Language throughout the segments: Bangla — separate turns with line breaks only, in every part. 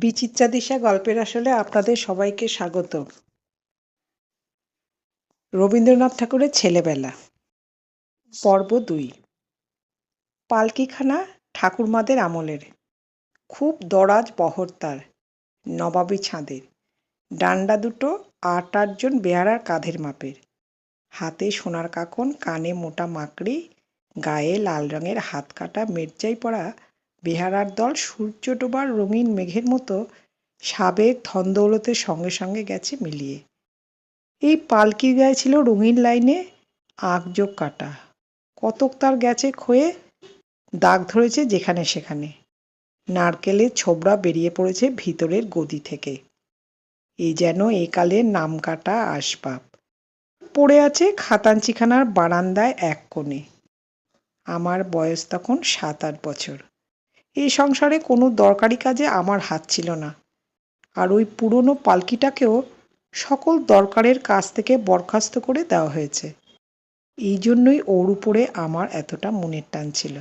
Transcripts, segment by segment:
বিচিত্রা দিশা গল্পের আসলে আপনাদের সবাইকে স্বাগত। রবীন্দ্রনাথ ঠাকুরের ছেলেবেলা। পর্ব দুই। পালকিখানা ঠাকুরমাদের আমলের। খুব দরাজ বহর তার, নবাবী ছাঁদের। ডান্ডা দুটো আট আটজন বেহারার কাঁধের মাপের। হাতে সোনার কাকন, কানে মোটা মাকড়ি, গায়ে লাল রঙের হাত কাটা মেরজাই পরা বেহারার দল সূর্য ডোবার রঙিন মেঘের মতো সাবেক ধনদৌলতের সঙ্গে সঙ্গে গেছে মিলিয়ে। এই পালকির গায়ে ছিল রঙিন লাইনে আঁকযোগ কাটা। কতক তার গেছে ক্ষয়ে দাগ ধরেছে যেখানে সেখানে। নারকেলের ছোবড়া বেরিয়ে পড়েছে ভিতরের গদি থেকে। এই যেন একালের নাম কাটা আসবাব। পড়ে আছে খাতাঞ্চিখানার বারান্দায় এক কোণে। আমার বয়স তখন সাত আট বছর। এই সংসারে কোনো দরকারি কাজে আমার হাত ছিল না। আর ওই পুরনো পালকিটাকেও সকল দরকারের কাজ থেকে বরখাস্ত করে দেওয়া হয়েছে। এই জন্যই ওর উপরে আমার এতটা মনের টান ছিল।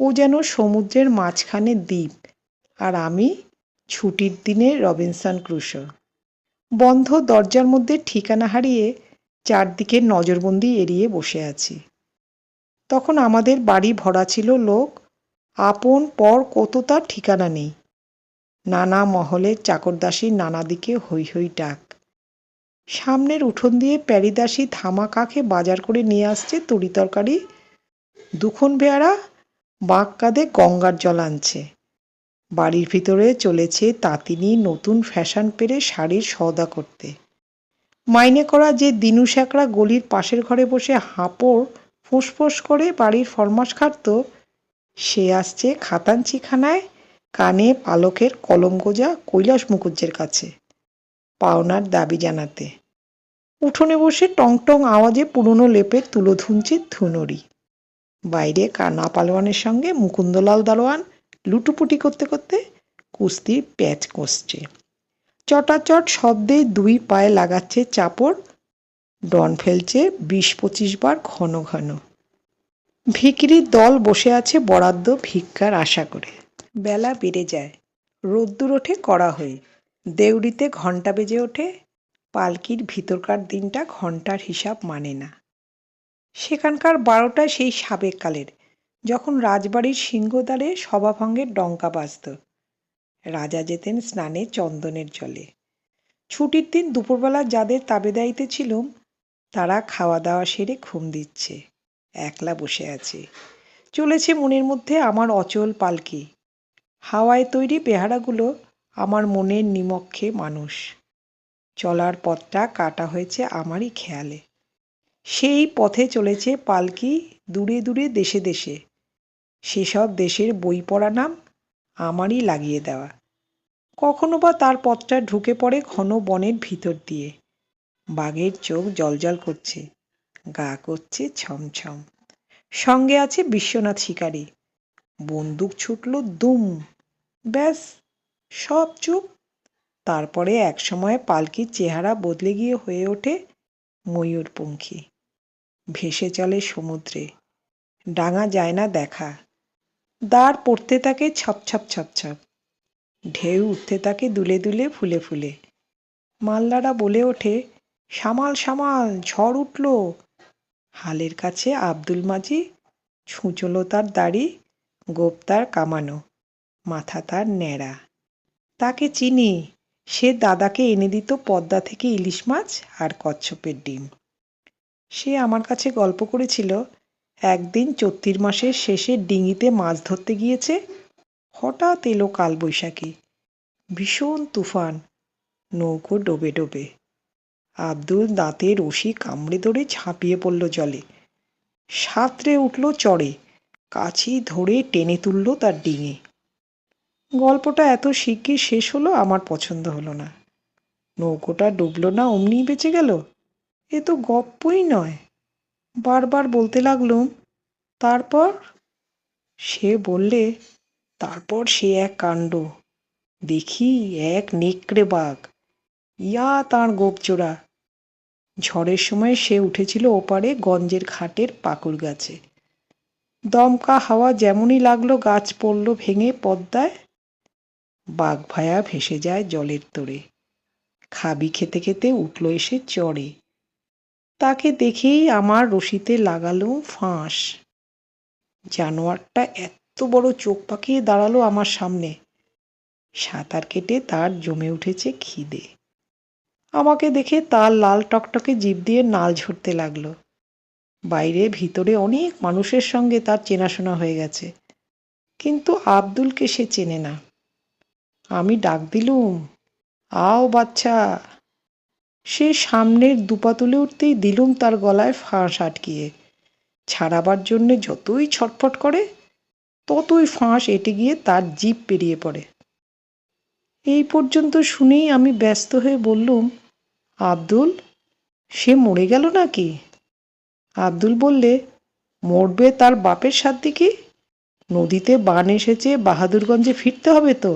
ও যেন সমুদ্রের মাঝখানে দ্বীপ আর আমি ছুটির দিনে রবিনসন ক্রুশো। বন্ধ দরজার মধ্যে ঠিকানা হারিয়ে চারদিকে নজরবন্দি এড়িয়ে বসে আছি। তখন আমাদের বাড়ি ভরা ছিল লোক আপন পর কত তার ঠিকানা নেই। নানা মহলের চাকরদাসীর নানা দিকে হৈ হৈ ডাক। সামনের উঠোন দিয়ে প্যারিদাসী ধামা কাকে বাজার করে নিয়ে আসছে তরি তরকারি। দুখন বেয়ারা বাঁক কাঁধে গঙ্গার জল আনছে। বাড়ির ভিতরে চলেছে তাঁতিনি নতুন ফ্যাশন পেরে শাড়ির সওদা করতে। মাইনে করা যে দিনু শ্যাকরা গলির পাশের ঘরে বসে হাঁপড় ফুঁসফুঁস করে বাড়ির ফরমাস খাটত সে আসছে খাতাঞ্চিখানায়, কানে পালকের কলম গোজা কৈলাস মুখুজ্জের কাছে, পাওনার দাবি জানাতে। উঠোনে বসে টং টং আওয়াজে পুরনো লেপের তুলো ধুনছে ধুনুরি। বাইরে কানা পালোয়ানের সঙ্গে মুকুন্দলাল দারোয়ান লুটুপুটি করতে করতে কুস্তির প্যাচ কষছে। চটাচট শব্দে দুই পায়ে লাগাচ্ছে চাপড়, ডন ফেলছে বিশ পঁচিশ বার ঘন ঘন। ভিকিরির দল বসে আছে বরাদ্দ ভিক্ষার আশা করে। বেলা বেড়ে যায়। রোদ্দুর ওঠে কড়া হয়ে। দেউড়িতে ঘণ্টা বেজে ওঠে। পালকির ভিতরকার দিনটা ঘণ্টার হিসাব মানে না। সেখানকার বারোটা সেই সাবেক কালের, যখন রাজবাড়ির সিংহদ্বারে সভাভঙ্গের ডঙ্কা বাজত। রাজা যেতেন স্নানে চন্দনের জলে। ছুটির দিন দুপুরবেলা যাদের তাবেদাইতে ছিলুম, তারা খাওয়া দাওয়া সেরে ঘুম দিচ্ছে। একলা বসে আছে। চলেছে মনের মধ্যে আমার অচল পালকি। হাওয়ায় তৈরি বেহারাগুলো আমার মনের নিমক্ষে মানুষ। চলার পথটা কাটা হয়েছে আমারই খেয়ালে। সেই পথে চলেছে পালকি দূরে দূরে দেশে দেশে। সেসব দেশের বই পড়া নাম আমারই লাগিয়ে দেওয়া। কখনো বা তার পথটা ঢুকে পড়ে ঘন বনের ভিতর দিয়ে। বাঘের চোখ জলজল করছে। গা করছে ছমছম। সঙ্গে আছে বিশ্বনাথ শিকারী। বন্দুক ছুটল দুম। ব্যাস, সব চুপ। তারপরে একসময় পালকির চেহারা বদলে গিয়ে হয়ে ওঠে ময়ূরপঙ্খী। ভেসে চলে সমুদ্রে। ডাঙা যায় না দেখা। দাঁড় পড়তে থাকে ছপছপ ছপছপ ঢেউ উঠতে থাকে দুলে দুলে ফুলে ফুলে। মালদারা বলে ওঠে, সামাল সামাল, ঝড় উঠল। হালের কাছে আব্দুল মাজি, ছুঁচলো তার দাড়ি, গোপ তার কামানো, মাথা তার ন্যাড়া। তাকে চিনি, সে দাদাকে এনে দিত পদ্মা থেকে ইলিশ মাছ আর কচ্ছপের ডিম। সে আমার কাছে গল্প করেছিল, একদিন চৈত্রির মাসের শেষে ডিঙিতে মাছ ধরতে গিয়েছে, হঠাৎ এলো কালবৈশাখী। ভীষণ তুফান, নৌকো ডোবে ডোবে। আব্দুল দাঁতে রশি কামড়ে ধরে ঝাঁপিয়ে পড়ল জলে। সাঁতরে উঠল চড়ে, কাছি ধরে টেনে তুলল তার ডিঙে। গল্পটা এত শিগগির শেষ হলো আমার পছন্দ হলো না। নৌকোটা ডুবলো না অমনি বেঁচে গেল? এ তো গপ্পই নয়। বারবার বলতে লাগলুম তারপর? সে বললে, তারপর সে এক কাণ্ড। দেখি এক নেকড়ে বাঘ। ইয়া তাঁর গোপচোরা। ঝড়ের সময় সে উঠেছিল ওপারে গঞ্জের খাটের পাকুর গাছে। দমকা হাওয়া যেমনই লাগল গাছ পড়ল ভেঙে পদ্মায়। বাঘ ভায়া ভেসে যায় জলের তোড়ে খাবি খেতে খেতে উঠল এসে চড়ে তাকে দেখেই আমার রশিতে লাগালো ফাঁস। জানোয়ারটা এত বড় চোখ পাকিয়ে দাঁড়াল আমার সামনে। সাঁতার কেটে তার জমে উঠেছে খিদে। আমাকে দেখে তার লাল টকটকে জিভ দিয়ে নাল ঝরতে লাগল। বাইরে ভিতরে অনেক মানুষের সঙ্গে তার চেনাশোনা হয়ে গেছে। কিন্তু আব্দুলকে সে চেনে না। আমি ডাক দিলুম, আও বাচ্চা। সে সামনের দুপা তুলে উঠতেই দিলুম তার গলায় ফাঁস আটকিয়ে। ছাড়াবার জন্যে যতই ছটফট করে, ততই ফাঁস এঁটে গিয়ে তার জিভ পেরিয়ে পড়ে। এই পর্যন্ত শুনেই আমি ব্যস্ত হয়ে বললুম, আব্দুল, সে মরে গেল নাকি? আব্দুল বললে, মরবে তার বাপের সাত দিকে নদীতে বান এসেছে, বাহাদুরগঞ্জে ফিরতে হবে তো।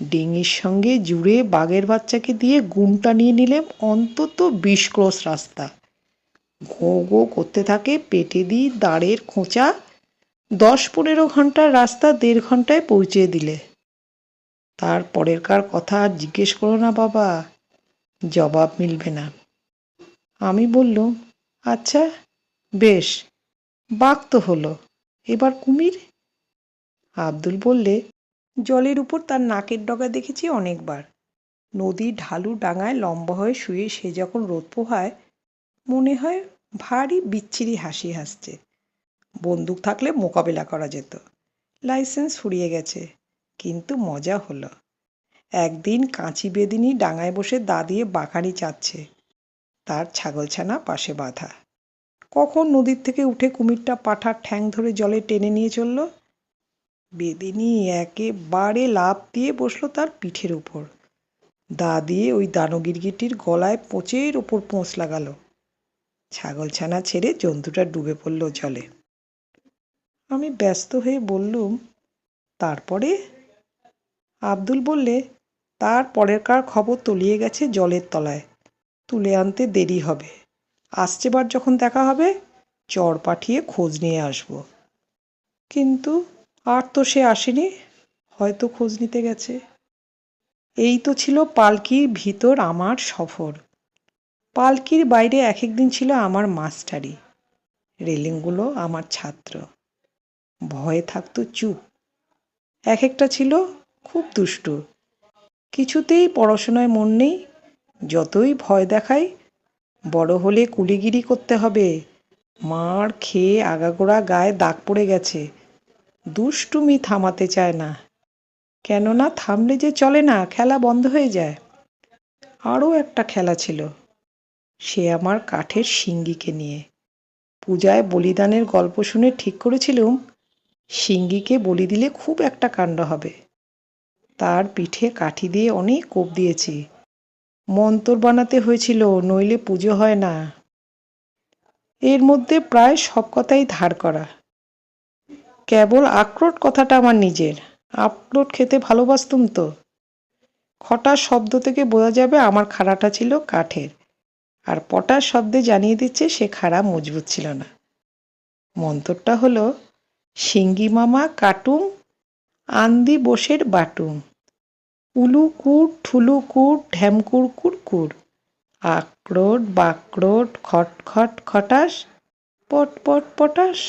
ডিঙির সঙ্গে জুড়ে বাঘের বাচ্চাকে দিয়ে গুমটা নিয়ে নিলেম অন্তত বিশ ক্রোশ রাস্তা। ঘো ঘো করতে থাকে পেটে দিই দাঁড়ের খোঁচা, দশ পনেরো ঘণ্টার রাস্তা দেড় ঘন্টায় পৌঁছে দিলে। তার পরের কার কথা আর জিজ্ঞেস করো না বাবা। জবাব মিলবে না। আমি বললুম আচ্ছা বেশ, বাঘ তো হলো, এবার কুমির? আব্দুল বললে, জলের উপর তার নাকের ডগা দেখেছি অনেকবার। নদী ঢালু ডাঙায় লম্বা হয়ে শুয়ে সে যখন রোদ পোহায়, মনে হয় ভারী বিচ্ছিরি হাসি হাসছে। বন্দুক থাকলে মোকাবেলা করা যেত। লাইসেন্স ফুরিয়ে গেছে। কিন্তু মজা হলো। একদিন কাঁচি বেদিনী ডাঙায় বসে দা দিয়ে বাঁকানি চাচ্ছে। তার ছাগলছানা পাশে বাঁধা। কখন নদীর থেকে উঠে কুমিরটা পাঠার ঠ্যাং ধরে জলে টেনে নিয়ে চলল? বেদিনী একেবারে লাফ দিয়ে বসল তার পিঠের উপর। দা দিয়ে ওই দানগিরগিটির গলায় পোঁচের ওপর পোঁচ লাগালো। ছাগলছানা ছেড়ে জন্তুটা ডুবে পড়ল জলে। আমি ব্যস্ত হয়ে বললুম, তারপরে? আব্দুল বললে, তার পরের কার খবর তলিয়ে গেছে জলের তলায়। তুলে আনতে দেরি হবে। আসছেবার যখন দেখা হবে, চর পাঠিয়ে খোঁজ নিয়ে আসব। কিন্তু আর তো সে আসেনি, হয়তো খোঁজ নিতে গেছে। এই তো ছিল পালকির ভিতর আমার সফর। পালকির বাইরে এক একদিন ছিল আমার মাস্টারি। রেলিংগুলো আমার ছাত্র। ভয়ে থাকতো চুপ। এক একটা ছিল খুব দুষ্টু। কিছুতেই পড়াশোনায় মন নেই, যতই ভয় দেখাই, বড় হলে কুলিগিরি করতে হবে। মার খেয়ে আগাগোড়া গায়ে দাগ পড়ে গেছে। দুষ্টুমি থামাতে চায় না। কেননা থামলে যে চলে না, খেলা বন্ধ হয়ে যায়। আরও একটা খেলা ছিল, সে আমার কাঠের সিঙ্গিকে নিয়ে। পূজায় বলিদানের গল্প শুনে ঠিক করেছিলুম সিঙ্গিকে বলি দিলে খুব একটা কাণ্ড হবে। তার পিঠে কাঠি দিয়ে অনেক কোপ দিয়েছি। মন্তর বানাতে হয়েছিল, নইলে পুজো হয় না। এর মধ্যে প্রায় সব কথাই ধার করা। কেবল আখরোট কথাটা আমার নিজের। আখরোট খেতে ভালোবাসতুম তো। খটার শব্দ থেকে বোঝা যাবে আমার খাড়াটা ছিল কাঠের। আর পটার শব্দে জানিয়ে দিচ্ছে সে খাড়া মজবুত ছিল না। মন্তরটা হলো সিঙ্গি মামা কাটুম, আন্দি বসের বাটুম। উলু ঠুলুকুট ঢ্যামকুর কুরকুর। আক্রোট বাক্রোট খট খট খটাস পট পট পটাস।